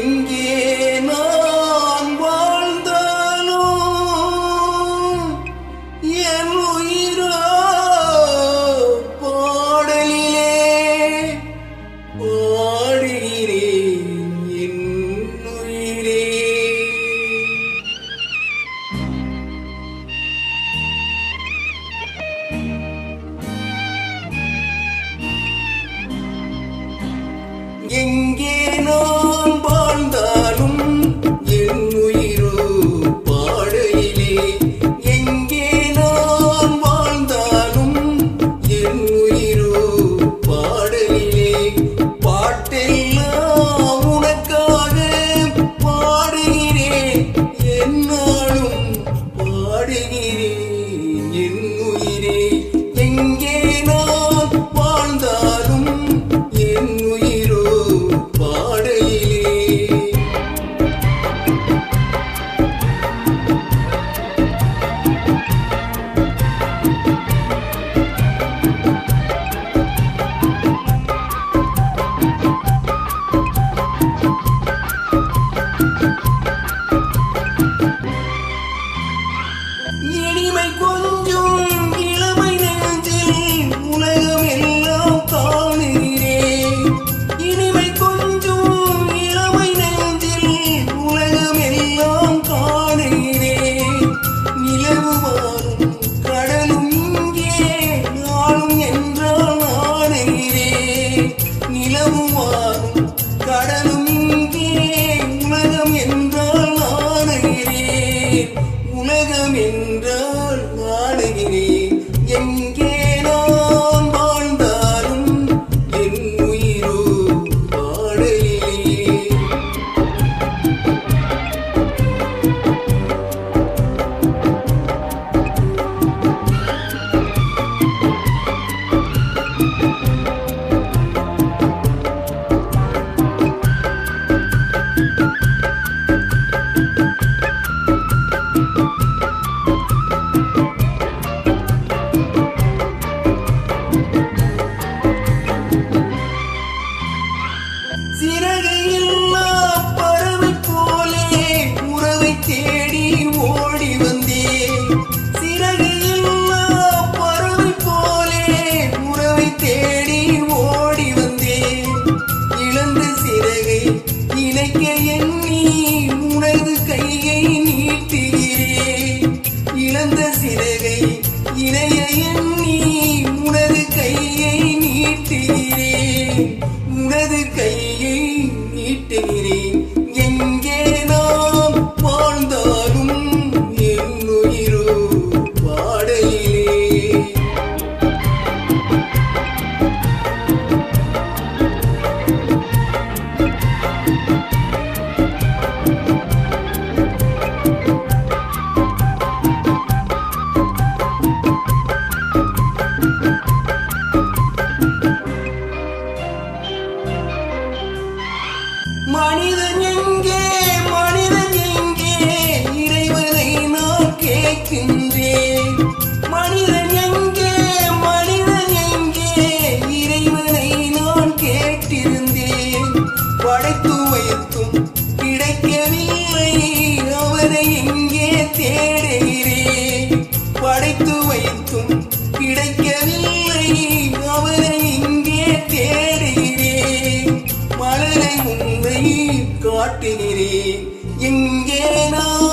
in. You. மனிதன் எங்கே? மனிதன் எங்கே? இறைவனை நான் கேட்கின்றேன். காட்டுகிறேன் எங்கே நான்